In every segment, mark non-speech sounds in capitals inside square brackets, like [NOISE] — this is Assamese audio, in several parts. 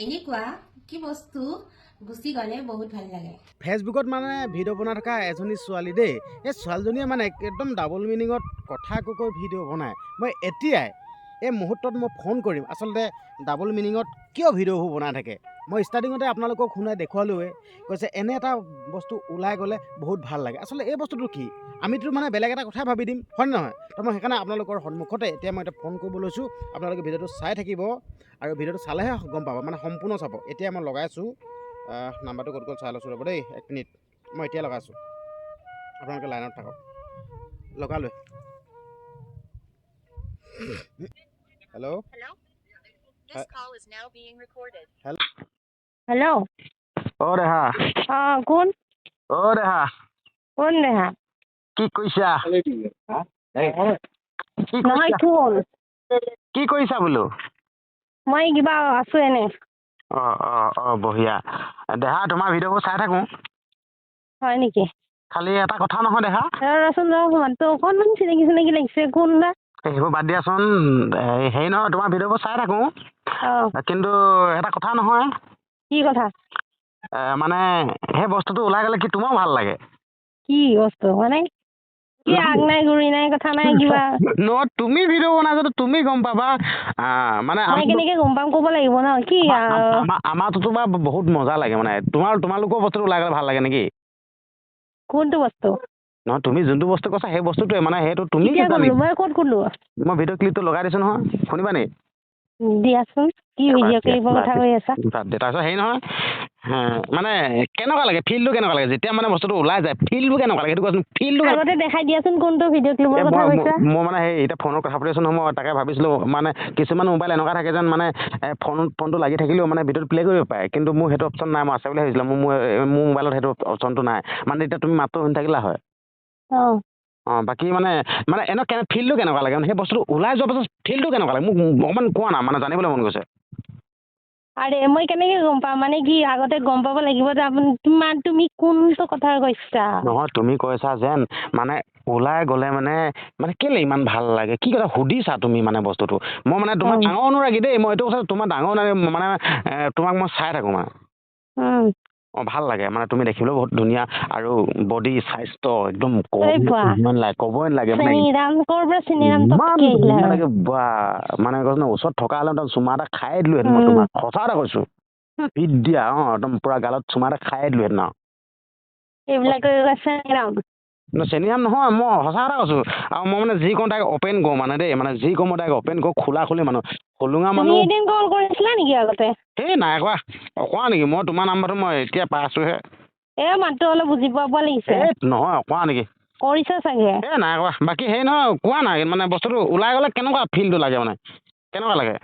এনেকুৱা কি বস্তু গুচি গ'লে বহুত ভাল লাগে। ফেচবুকত মানে ভিডিঅ' বনাই থকা এজনী ছোৱালী দেই। এই ছোৱালীজনীয়ে মানে একদম ডাবল মিনিঙত কথা কৈ কৈ ভিডিঅ' বনায়। মই এতিয়াই এই মুহূৰ্তত মই ফোন কৰিম। আচলতে ডাবল মিনিঙত কিয় ভিডিঅ'বোৰ বনাই থাকে? মই ষ্টাৰ্টিঙতে আপোনালোকক শুনাই দেখুৱালোৱে কৈছে এনে এটা বস্তু ওলাই গ'লে বহুত ভাল লাগে। আচলতে এই বস্তুটো কি? আমিতো মানে বেলেগ এটা কথাই ভাবি দিম হয় নহয়? তো মই সেইকাৰণে আপোনালোকৰ সন্মুখতে এতিয়া মই এতিয়া ফোন কৰিব লৈছোঁ। আপোনালোকে ভিডিঅ'টো চাই থাকিব আৰু ভিডিঅ'টো চালেহে গম পাব মানে সম্পূৰ্ণ চাব। এতিয়া মই লগাইছোঁ নাম্বাৰটো ক'ত গ'ল চাই লৈছোঁ ৰ'ব দেই এক মিনিট। মই এতিয়া লগাইছোঁ আপোনালোকে লাইনত থাকক। লগালৈ hello' Hello? This call is now being recorded. Hello' অ' দেহা অঁ কোন অ' দেহা কোন দেহা কি কৰিছা কি নহয় কোন কি কৰিছা বোলো মই কিবা আছোঁ এনে অঁ অঁ অঁ বঢ়িয়া দেহা তোমাৰ ভিডিঅ'বোৰ চাই থাকোঁ হয় নেকি খালি এটা কথা নহয় দেহা ৰচোন ৰ মাতটো অকণমান চিনাকি চিনাকি লাগিছে কোন বা সেইবোৰ বাদ দিয়াচোন। হেৰি নহয় তোমাৰ ভিডিঅ'বোৰ চাই থাকোঁ। কিন্তু এটা কথা নহয়। কি কথা? মানে সেই বস্তুটো ওলাই গ'লে কি তোমাৰো ভাল লাগে? কি বস্তু? মানে কি আগ নাই গুৰি নাই কথা নাই কিবা? [LAUGHS] ন তুমি ভিডিঅ' বনাইছা তুমি গম পাবা। আ, মানে মই আমি- কেনেকে গম পাম ক'ব লাগিব ন? কি আমা- আহ, আমা- আমাৰটোতো বা বহুত মজা লাগে মানে। তোমাৰ তোমালোকৰ বস্তুটো ওলাই গ'লে ভাল লাগে নেকি? কোনটো বস্তু? নহয় তুমি যোনটো বস্তু কৈছা সেই বস্তুটোৱে মানে সেইটো তুমি কি মই ক'ত ক'লো? মই ভিডিঅ' ক্লিপটো লগাই দিছোঁ নহয় শুনিবা নি? দিয়াচোন কি এ, বাদ ভিডিঅ' দিয়া, ক্লিপৰ বাদ কথা দিয়া। কৈ আছা? বাদ দিয়া তাৰপিছত হেৰি নহয় হে, মানে কেনেকুৱা লাগে ফিল্ডটো কেনেকুৱা লাগে যেতিয়া মানে বস্তুটো ওলাই যায় ফিল্ডটো কেনেকুৱা লাগে সেইটো কোৱাচোন ফিল্ডটো কেনেকুৱা- আগতে দেখাই দিয়াচোন কোনটো ভিডিঅ' ক্লিপৰ এ, কথা মই কৈছা। মই- মই মানে সেই এতিয়া ফোনত কথা পাতি আছোঁ নহয় মই তাকে ভাবিছিলোঁ মানে কিছুমান মোবাইল এনেকুৱা থাকে যেন মানে ফোন ফোনটো লাগি থাকিলেও মানে ভিডিঅ'টো প্লে' কৰিব পাৰে কিন্তু মোৰ সেইটো অপশ্যন নাই মই আছে বুলি ভাবিছিলোঁ মোৰ মোবাইলত সেইটো অপশ্যনটো নাই। মানে এতিয়া তুমি মাতটো শুনি থাকিলা হয়। অঁ অঁ বাকী মানে মানে এনে কেনে ফিল্ডটো কেনেকুৱা লাগে? মানে সেই বস্তুটো ওলাই যোৱাৰ পাছত ফিল্ডটো কেনেকুৱা লাগে? মোক অকণমান কোৱা না মানে জানিবলৈ মন গৈছে। আৰে মই কেনেকে গম পাম? মানে কি আগতে গম পাব লাগিব যে আপুনি তোমাৰ তুমি কোনটো কথা কৈছা? নহয় তুমি কৈছা যেন মানে ওলাই গ'লে মানে মানে কেলে ইমান ভাল লাগে? কি কথা সুধিছা তুমি মানে বস্তুটো? মই মানে তোমাৰ। ডাঙৰ অনুৰাগী দেই মই এইটো কথা তোমাৰ ডাঙৰ অনুৰাগী মানে তোমাক মই চাই থাকোঁ মানে। অঁ ভাল লাগে। মানে তুমি দেখিবলৈও বহুত ধুনীয়া আৰু বডি স্বাস্থ্য একদম। ইমান লাগে ক'বই নালাগে। মানে ইমান আৰু লাগে বা মানে কৈছো নহয়, ওচৰত থকা হ'লে একদম চুমা এটা খাই দিলোহেঁতেন মই উম। তোমাক সঁচা এটা কৈছোঁ। পিত দিয়া অঁ একদম পূৰা গালত চুমা এটা খাই দিলোহেঁতেন আৰু। এইবিলাক কৰি কয় চেনীৰাম নহয় মই সঁচা কথা কৈছোঁ। আৰু মই মানে যি কওঁ তাইক অপেন কৰোঁ মানে দেই। মানে যি কওঁ মই তাইক অপেন কৰোঁ খোলা খুলি মানুহ তুমি মানুহ এদিন কল কৰিছিলা নেকি আগতে? এই নাই কোৱা অকৰা নেকি? মই তোমাৰ নাম্বাৰটো মই এতিয়া পাই আছোঁহে এ মাতটো অলপ বুজি পোৱা পোৱা লাগিছে। এই নহয় অকৰা নেকি? কৰিছা চাগে? এই নাই কোৱা বাকী হেৰি নহয় কোৱা নাই। মানে বস্তুটো ওলাই গ'লে কেনেকুৱা ফিলটো লাগে মানে? কেনেকুৱা লাগে?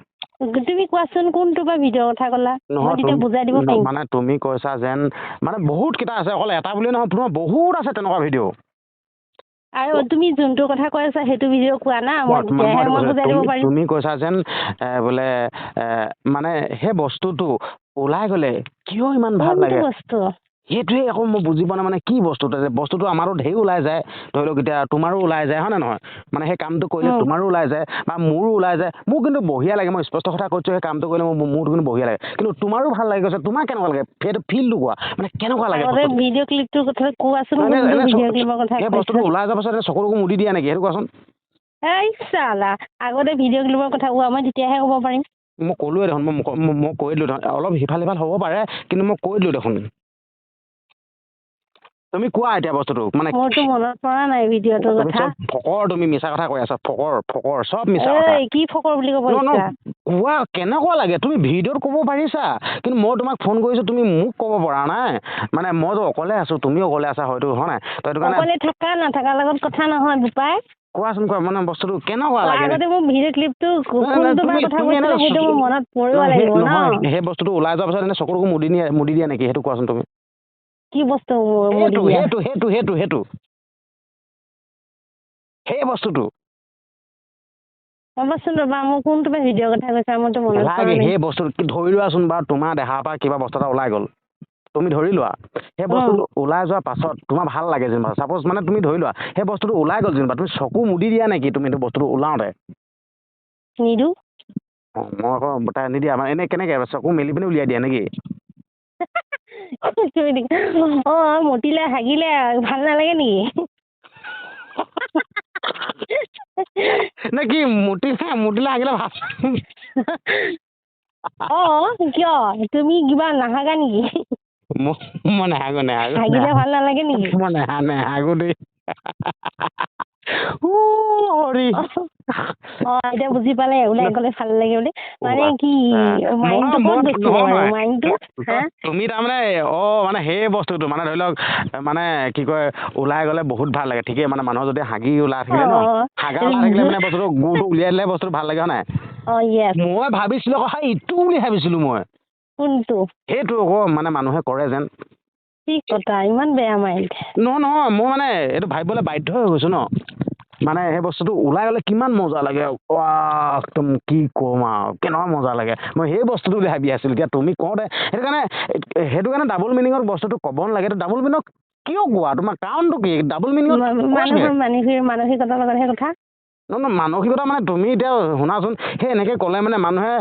তুমি কোৱাচোন কোনটো বা ভিডিঅ'ৰ কথা ক'লা? মই তেতিয়া তুম- বুজাই দিব পাৰিম। মানে তুমি কৈছা যেন মানে বহুত কেইটা আছে। অকল এটা বুলি নহয় তোমাৰ বহুত আছে তেনেকুৱা ভিডিঅ' আৰু তুমি যোনটো কথা কৈ আছা সেইটো ভিডিঅ' কোৱা না মই মই- মই- তেতিয়াহে মই মই কৈছোঁ, বুজাই দিব তুমি- পাৰিম। তুমি কৈছা যেন বোলে মানে সেই বস্তুটো ওলাই গ'লে কিয় ইমান ভাল লাগে? বস্তু? সেইটোৱে আকৌ মই বুজি পোৱা নাই মানে কি বস্তুটো বস্তুটো আমাৰো ঢেৰ ওলাই যায়। ধৰি লওক এতিয়া তোমাৰো ওলাই যায় হয় নে নহয়? মানে সেই কামটো কৰিলে। তোমাৰো ওলাই যায় বা মোৰো ওলাই যায় মোৰ কিন্তু বঢ়িয়া লাগে মই স্পষ্ট কথা কৈছোঁ সেই কামটো কৰিলে মোৰ মোৰতো কিন্তু বঢ়িয়া লাগে। কিন্তু তোমাৰো ভাল লাগি গৈছে তোমাৰ কেনেকুৱা লাগে? সেইটো ফিলটো কোৱা মানে কেনেকুৱা লাগে আগতে বস্তুটো? ভিডিঅ' ক্লিপটোৰ কথা কোৱাচোন এনে- কোনটো এনে চ- ভিডিঅ' ক্লিপৰ কথা সেই বস্তুটো ওলাই যোৱাৰ পাছত চকুৰ মুদি দিয়া নেকি? সেইটো কোৱাচোন। এই চালা আগতে ভিডিঅ' ক্লিপৰ কথা কোৱা মই তেতিয়াহে ক'ব পাৰিম। মই ক'লোৱে দেখোন মই মই- মই- মই কৈ দিলোঁ দেখোন অলপ সিফাল সিফাল হ'ব পাৰে কিন্তু মই কৈ দিলোঁ দেখোন। তুমি কোৱা এতিয়া বস্তুটো মানে মোৰতো মনত পৰা নাই ভিডিঅ'টোৰ তুমি কথা। ফকৰ তুমি মিছা কথা কৈ আছা ফকৰ ফকৰ চব মিছা কথা। কি ফকৰ বুলি ক'ব কোৱা কেনেকুৱা লাগে? তুমি ভিডিঅ'ত ক'ব পাৰিছা কিন্তু মই তোমাক ফোন কৰিছোঁ তুমি মোক ক'ব পৰা নাই। মানে মইতো অকলে আছোঁ তুমিও অকলে আছা হয়তো হয় নাই? তো সেইটো কাৰণে অকলে থাকা নাথাকাৰ লগত কথা নহয় বোপাই। কোৱাচোন কোৱা মানে বস্তুটো কেনেকুৱা লাগে? আগতে মোৰ ভিডিঅ' ক্লিপটো নাই, নাই, কোনটো বাৰ তুমি- কথা তুমি কৈছিলা এনে সেইটো মোৰ মনত পৰিব লাগিব সেই- ন? নহয়, সেই বস্তুটো ওলাই যোৱাৰ পাছত এনে চকুৰ মুদি দিয়ে মুদি দিয়া নেকি? সেইটো কোৱাচোন তুমি। কি বস্তু সেইটো? সেইটো সেইটো সেইটো সেইটো। সেই বস্তুটো। ৰ'বাচোন ৰ'বা মোৰ কোনটো বা ভিডিঅ'ৰ কথা কৈছা মোৰতো মনত পৰা লাগে নাই। সেই বস্তুটো কি ধৰি লোৱাচোন বাৰু তোমাৰ দেহাৰ পৰা কিবা বস্তু এটা ওলাই গ'ল। তুমি ধৰি লোৱা সেই বস্তুটো ওলাই যোৱাৰ পাছত তোমাৰ ভাল লাগে যেনিবা। চাপ'জ মানে তুমি ধৰি লোৱা সেই বস্তুটো ওলাই গ'ল যেনিবা তুমি চকু মুদি দিয়া নেকি তুমি সেইটো বস্তুটো ওলাওঁতে? নিদো অঁ মই আকৌ তাই নিদিয়া মানে এনেই কেনেকৈ চকু মেলি পিনি উলিয়াই দিয়া নেকি? অ মতিলে হাগিলে ভাল নালাগে নেকি? নে কি মুতিলে মুতিলে হাগিলে ভাল? অ কিয়? তুমি কিবা নাহাগা নেকি? মই নেহাগো নেহাগো হাগিলে ভাল নালাগে নেকি? মই নেহা নেহাগো দেই। হৰি। অ এতিয়া বুজি পালে ওলাই গলে ভাল লাগে বুলি। মানে কি মাইণ্ডটো ক'ত মাইণ্ডটো তুমি তাৰমানে অ মানে সেই বস্তুটো মানে ধৰি লওক মানে কি কয় ওলাই গ'লে বহুত ভাল লাগে। ঠিকেই মানে মানুহৰ যদি হাগি ওলাই থাকিলে ন। হাগা ওলাই থাকিলে মানে বস্তুটো গুটো উলিয়াই দিলে বস্তুটো ভাল লাগে হয় নাই? মই ভাবিছিলো আকৌ সেই ইটো বুলি ভাবিছিলো মই। কোনটো? সেইটো আকৌ মানে মানুহে কৰে যেন। কি কথা ইমান বেয়া মাইণ্ড নহয় নহয় মই মানে এইটো ভাবিবলৈ বাধ্য হৈ গৈছো ন। মানে সেই বস্তুটো ওলাই গ'লে কিমান মজা লাগে একদম কি ক'ম আৰু কেনেকুৱা মজা লাগে। মই সেই বস্তুটো বুলি ভাবি আছিলোঁ। এতিয়া তুমি কওঁতে সেইটো কাৰণে সেইটো কাৰণে ডাবল মিনিঙত বস্তুটো ক'ব নালাগে। এইটো ডাবল মিনিঙত কিয় কোৱা? তোমাৰ কাৰণটো কি? ডাবল মিনিঙত মানুহৰ মানসিক মানসিকতাৰ লগতহে কথা। নহয় নহয় মানসিকতা মানে তুমি এতিয়া শুনাচোন সেই এনেকৈ ক'লে মানে মানুহে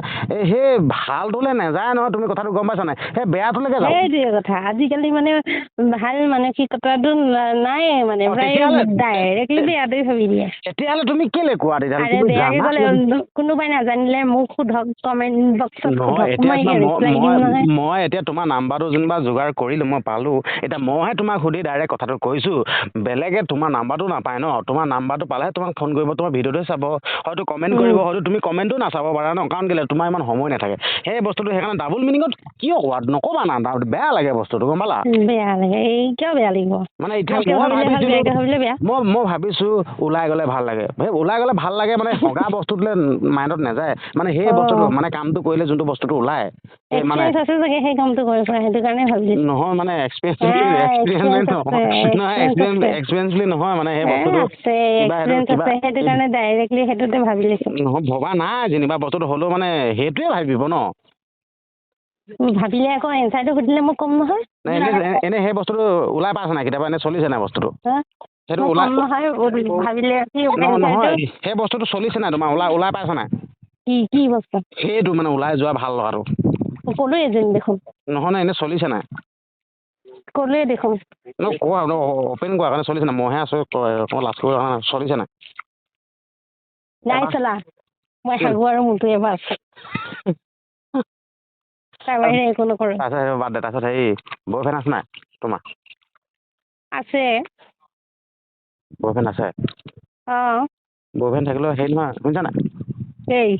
সেই ভালটোলৈ নাযায় নহয় তুমি কথাটো গম পাইছা নাই? সেই বেয়াটোলৈকে সেইটোৱে কথা আজিকালি মানে ভাল মানসিকতাটো নাই মানে ডাইৰেক্টলি বেয়াটোৱে ভাবি দিয়ে। তেতিয়াহ'লে তুমি কেলৈ কোৱা তেতিয়াহ'লে কোনোবাই নাজানিলে মোক সোধক কমেণ্ট বক্সত মই এতিয়া তোমাৰ নাম্বাৰটো যেনিবা যোগাৰ কৰিলোঁ মই পালোঁ। এতিয়া মইহে তোমাক সুধি ডাইৰেক্ট কথাটো কৈছোঁ। বেলেগে তোমাৰ নাম্বাৰটো নাপায় ন তোমাৰ নাম্বাৰটো পালেহে তোমাক ফোন কৰিব তোমাৰ ভিডিঅ'টোৱে চাব হয়তো উম। কৰিব হয়তো তুমি কমেণ্টো নাচাব পাৰা ন কাৰণ কেলৈ তোমাৰ ইমান সময় নাথাকে। সেই বস্তুটো সেইকাৰণে ডাবল মিনিঙত কিয় কোৱা নক'বা না বেয়া লাগে বস্তুটো গম পালা? মানে এতিয়া মই ভাবিছোঁ ওলাই গ'লে ভাল লাগে। ওলাই গ'লে ভাল লাগে মানে হগা বস্তুটোলৈ মাইণ্ডত নাযায়। মানে সেই। বস্তুটো মানে কামটো কৰিলে যোনটো বস্তুটো ভাবিছোঁ। নহয় মানে experience নহয় বুলি মানে সেই এ, বস্তুটো ডাইৰেক্টলি সেইটোতে ভাবি লৈছোঁ নহয় ভবা নাই যেনিবা বস্তুটো হ'লেও মানে সেইটোৱে ভাবিব ন ভাবিলে আকৌ এনচাৰটো সুধিলে মই ক'ম নহয় এনে এনে- এনে সেই বস্তুটো ওলাই পাইছে নাই কেতিয়াবা এনে চলিছে নাই বস্তুটো? সেইটো ওলাই ভাবিলে নহয় সেই বস্তুটো চলিছে নাই তোমাৰ ওলাই ওলাই পাইছে নাই কি কি বস্তু সেইটো মানে ওলাই যোৱা ভাল লগাটো ক'লোৱে এজনী দেখোন নহয় নহয় এনেই চলিছে নাই ক'লোৱে দেখোন ন কোৱা অ'পেন কোৱা কাৰণে চলিছে নাই মইহে আছোঁ লাজ কৰিব কাৰণে চলিছে নাই নাই চলা মই? হাগো আৰু মোৰটো আছে তাৰ বাহিৰে একো নকৰোঁ তাৰপিছত সেইটো বাদ দে তাৰপিছত হেৰি বয়ফ্ৰেণ্ড আছে নাই তোমাৰ আছে বয়ফ্ৰেণ্ড আছে অঁ বয়ফ্ৰেণ্ড থাকিলেও হেৰি নহয় শুনিছা নাই এই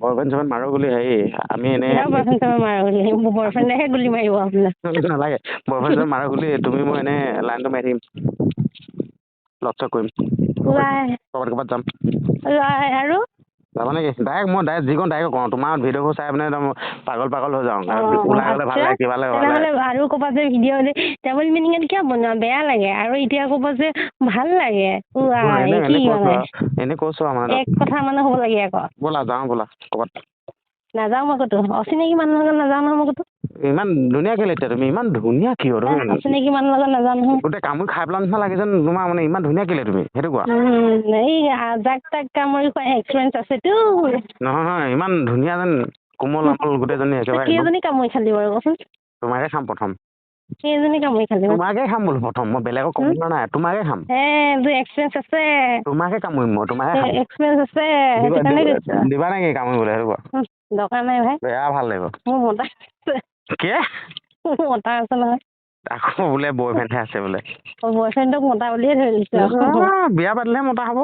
বয়ফ্ৰেণ্ড চয়ফ্ৰেণ্ড মাৰো বুলি হেৰি আমি এনেই কিহৰ বয়ফ্ৰেণ্ড চাব মাৰা বুলি মোৰ বয়ফ্ৰেণ্ডেহে গুলি মাৰিব আপোনাক নালাগে বয়ফ্ৰেণ্ড চয়ফ্ৰেণ্ড মাৰো বুলি তুমি মই এনেই লাইনটো মাৰি থাকিম লগ চগ কৰিম ক'ৰবাত ক'ৰবাত যাম। আৰু? যাবা নেকি? ডাইৰেক্ট মই ডাইৰেক্ট যিকণ ডাইৰেক্ট কওঁ তোমাৰ ভিডিঅ'বোৰ চাই পিনে একদম পাগল পাগল হৈ যাওঁ। ওলাই গ'লে ভাল। লাগে কিবা লাগে তেনেহ'লে আৰু ক'বা যে ভিডিঅ' ডাবল মিনিঙত কিয় বনোৱা? বেয়া লাগে। আৰু এতিয়া ক'ব যে ভাল লাগে। এনে কৈছো মানে এক কথা মানে হ'ব লাগে আকৌ। ব'লা যাওঁ ব'লা ক'ৰবাত। নাযাওঁ মই ক'তো। অচিনাকি মানুহৰ লগত নাযাওঁ নহয় মই ক'তো। ইমান ধুনীয়া কেলে এতিয়া তুমি ইমান ধুনীয়া কিয় তুমি লগত গোটেই কামুৰি খাই পেলোৱা নিচিনা লাগে যেন তোমাৰ মানে ইমান ধুনীয়া কেলে তুমি সেইটো কোৱা? উম, এই জাক তাক কামুৰি খোৱা এক্সপিৰিয়েঞ্চ আছেতো নহয় নহয় ইমান ধুনীয়া যেন কোমল আমল গোটেইজনী একেবাৰে একদম। কেইজনী কামুৰি খালি বাৰু কচোন? তোমাকে খাম প্ৰথম। কেইজনী কামুৰি খালি বাৰু? তোমাকে খাম বোলো প্ৰথম মই বেলেগক ক'ব পৰা নাই তোমাকে খাম। হে তোৰ এক্সপিৰিয়েঞ্চ আছে। তোমাকে কামুৰিম মই তোমাকে খাম। এক্সপিৰিয়েঞ্চ আছে সেইটো দিবা- নেকি কামুৰিবলৈ সেইটো কোৱা? দৰকাৰ নাই ভাই। বেয়া ভাল লাগিব। মোৰ মতা আছে কি? মতা আছে নহয়। আকৌ বোলে বয়ফ্ৰেণ্ডহে আছে বোলে। বয়ফ্ৰেণ্ডক মতা বুলিয়ে ধৰি লৈছোঁ বিয়া পাতিলেহে মতা হ'ব?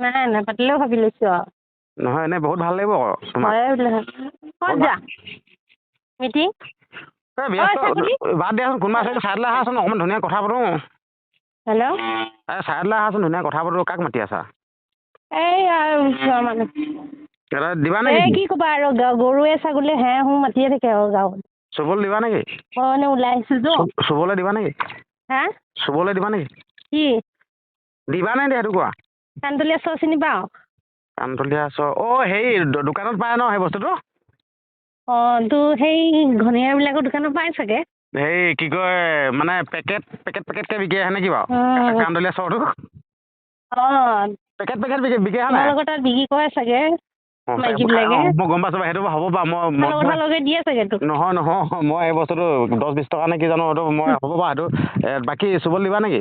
নাই নাপাতিলেও ভাবি লৈছোঁ আৰু নহয় এনেই বহুত ভাল লাগিব আকৌ ক'ত যা? মিটিং। বাদ দিয়াচোন কোনোবা আছে চাইডলৈ আহাচোন অকণমান ধুনীয়া কথা পাতোঁ। হেল্ল' এই চাইডলৈ আহাচোন ধুনীয়া কথা পাতোঁ কাক মাতি আছা? এই মানুহ। দিবা নেকি কি? ক'বা আৰু গৰুৱে ছাগলীয়ে হে হো মাতিয়ে থাকে আৰু গাঁৱত। চুবলৈ দিবা নেকি? মানে ওলাই আহিছোঁতো চু- চুবলৈ দিবা নেকি? হা? চুবলৈ দিবা নেকি? কি? দিবা নে দিয়া সেইটো কোৱা কাণতলীয়া চৰ চিনি পাওঁ? কাণতলীয়া আছ অঁ হেৰি দোকানত পায় ন সেই বস্তুটো? অঁ তোৰ সেই ঘনীয়াবিলাকৰ দোকানত পাই চাগে? হেৰি কি কয় মানে পেকেট পেকেট পেকেটকৈ বিকে আহে নেকি বাৰু? অঁ কাণতলীয়া চৰটো অঁ। পেকেট পেকেট বিকে বিকে হয় নাই? তোমালোকৰ তাত বিক্ৰী কৰে চাগে? অঁ, অঁ, মই গম পাইছোঁ সেইটো হ'ব বাৰু মই নহয় নহয় মই এই বস্তুটো দহ বিছ টকা নে কি জানো সেইটো মই হ'ব বাৰু সেইটো বাকী চুবলৈ দিবা নেকি?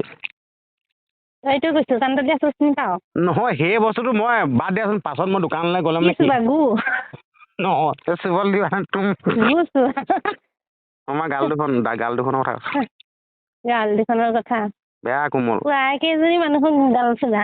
নহয় সেই বস্তুটো মই বাদ দিয়াচোন পাছত মই দোকানলৈ গ'লে মানে নহয় চুবলৈ দিবা আমাৰ গাল দুখন গাল দুখনৰ কথা। গাল দুখনৰ কথা। বেয়া কোমল। কেইজনী মানুহক গাল চুলা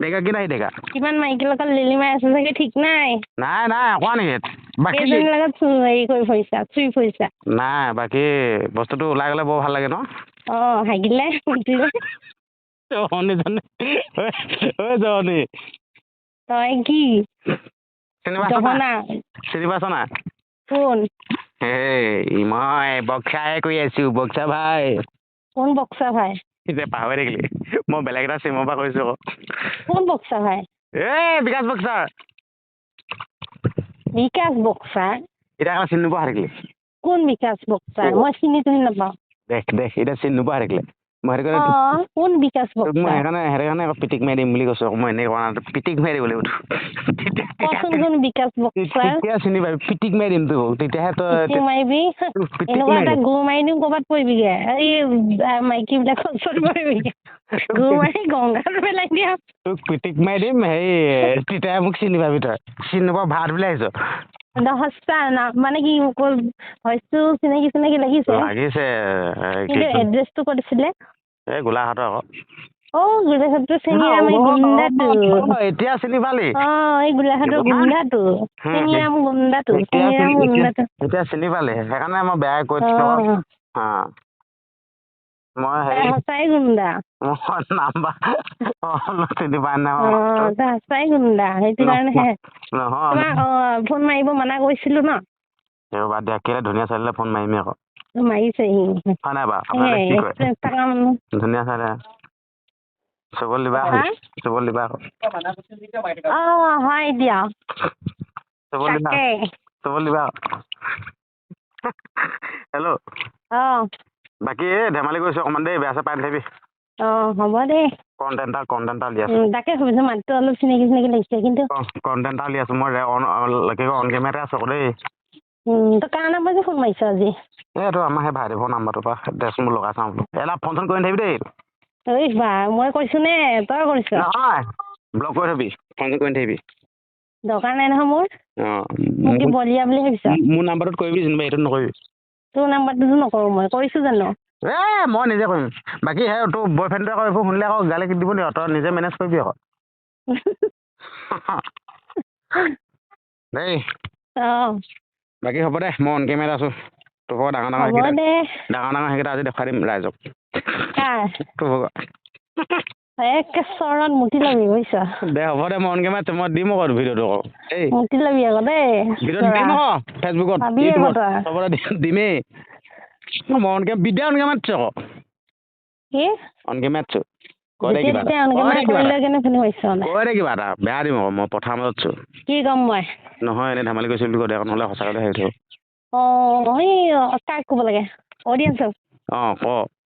ডেকা কি নাই ডেকা কিমান মাইকী লগত লিলিমাই আছে চাগে ঠিক নাই। নাই নাই কোৱা নেকি? বাকী লগত হেৰি কৰি ফুৰিছা চুই ফুৰিছা? নাই বাকী বস্তুটো ওলাই গ'লে বৰ ভাল লাগে ন? অঁ হাগিলে জনী জনী জনী তই কি? মই বক্সাই কৈ আছো বক্সা ভাই। কোন বক্সা ভাই? এতিয়া পাহৰি থাকিলি মই বেলেগ এটা চিমৰ পৰা কৈছো আকৌ। কোন বক্সা ভাই এই বিকাশ বক্সাৰ বিকাশ বক্সা এতিয়া চিনি নোপোৱা থাকিলি কোন বিকাশ বক্সা মই চিনি তুনি নাপাওঁ। দেখ দেখ এতিয়া চিনি নোপোৱা থাকিলে মই সেইটো অ কাৰণে কোন বিকাশ তোক মই বক্সা সেইকাৰণে সেইটো কাৰণে আকৌ পিটিক মাৰি দিম বুলি কৈছো। মই কৰা পিটিক মাৰি দিব লাগিব তোক তেতিয়া- কচোন কোন বিকাশ বক্সা তেতিয়া চিনি পাবি পিটিক মাৰি দিম তোক। তেতিয়াহে তই পিটিং মাৰিবি। পিটিক এনেকুৱা এটা। গু মাৰি দিম ক'ৰবাত পৰিবিগে। এই মাইকী বিলাকৰ ওচৰত পৰিবিগে। গু মাৰি গংগাত পেলাই দিয়া। তোক পিটিক মাৰি দিম হেৰি তেতিয়াহে মোক চিনি পাবি তই। চিনি নোপোৱা ভাত বুলি আহিছ। সঁচা না মানে কি ভইচটো চিনাকি চিনাকি লাগিছে লাগিছে কিন্তু এড্ৰেছটো ক'ত আছিলে এই গোলাঘাটৰ আকৌ। অ গোলাঘাটটো চিনি আমি গুণ্ডাটো এতিয়া চিনি পালি? অ এই গোলাঘাটৰ গুণ্ডাটো চিনিৰাম গুণ্ডাটো চিনিৰাম চিনি- গুণ্ডাটো এতিয়া চিনি পালি? সেইকাৰণে মই বেয়া কৈ দিছো। মই হেৰি সঁচাই গুণ্ডা মই নাম্বাৰ অ চিনি পাই নাই অ তাই সঁচাই গুণ্ডা সেইটো কাৰণেহে নহয়। তোমাক অ ফোন মাৰিব মানা কৰিছিলো ন? এইবোৰ বাদ দিয়া কেলে ধুনীয়া ছোৱালীলে ফোন মাৰিমে আকৌ। হয় নাই বাৰু? মানুহ ধুনীয়া ছোৱালী চুবলৈ দিবা? চুবলৈ দিবা অ হয় দিয়া। চুবলৈ দিবা চুবলৈ দিবা হেল্ল' অ। বাকী এই ধেমালি কৰিছোঁ অকণমান দেই বেয়া চেয়া পাই নাথাকিবি। অ হ'ব দেই। কণ্টেণ্ট এটা কণ্টেণ্ট এটা উলিয়াই আছোঁ। উম, তাকে ভাবিছো মাতটো অলপ চিনাকি চিনাকি লাগিছে কিন্তু কণ্টেণ্ট এটা উলিয়াই আছোঁ মই ৰে- অন অন- কি কয় অন কেমেৰাতে আছোঁ আকৌ দেই। উম, তই কাৰ নম্বৰ যে ফোন মাৰিছ আজি? এইটো আমাৰ সেই ভাইদেৱৰ নাম্বাৰটোৰ পৰা দেচোন মোৰ লগাই চাওঁ বোলো। এলা ফোন চোন কৰি নাথাকিবি দেই। বা মই কৰিছো নে তই কৰিছ নহয় ব্লক কৰি থবি ফোন কৰি নাথাকিবি দৰকাৰ নাই নহয় মোৰ? অঁ মোক কি বলিয়া বুলি ভাবিছ? মোৰ নাম্বাৰটোত কৰিবি যেনিবা এইটোত নকৰিবি। তোৰ নাম্বাৰটোতো নকৰোঁ মই কৰিছো জানো? এ মই নিজে কৰিম। বাকী সেই তোৰ বয় ফ্ৰেণ্ডটোৱে আকৌ এইবোৰ শুনিলে আকৌ গালি দিব নি তই নিজে মেনেজ কৰিবি আকৌ। দেই। অ। বাকী হ'ব দে মই অন কেমেৰাত আছোঁ। তোৰ ভাগৰ ডাঙৰ ডাঙৰ ডাঙৰ ডাঙৰ সেইকেইটা আজি দেখুৱাই দিম ৰাইজক। একে চৰত মুতি ল'বি বুজিছ? দে হ'ব দে মই অন কেমেৰাত মই দিম আকৌ ভিডিঅ'টো আকৌ। মুতি ল'বি আকৌ দেই। ভিডিঅ'টো দিম আকৌ ফেচবুকত। চবতে দিম- দিমেই। মই অন কেমেৰা বিদ্যা অন কেমেৰাত আছোঁ আকৌ। কি? অন কেমেৰাত আছোঁ কৈ দে যেতিয়া কিবা তেতিয়া এটা এনেকে কৈ মানে মানে? কৈ এটা। বেয়া দিম আকৌ মই পথাৰ মাজত আছোঁ। কি ক'ম মই? নহয় এনেই ধেমালি কৰিছোঁ বুলি কৈ দে আকৌ নহ'লে সঁচাকৈ হেৰি থ'ব অ এই কাক ক'ব লাগে? অডিয়েঞ্চক? অঁ ক।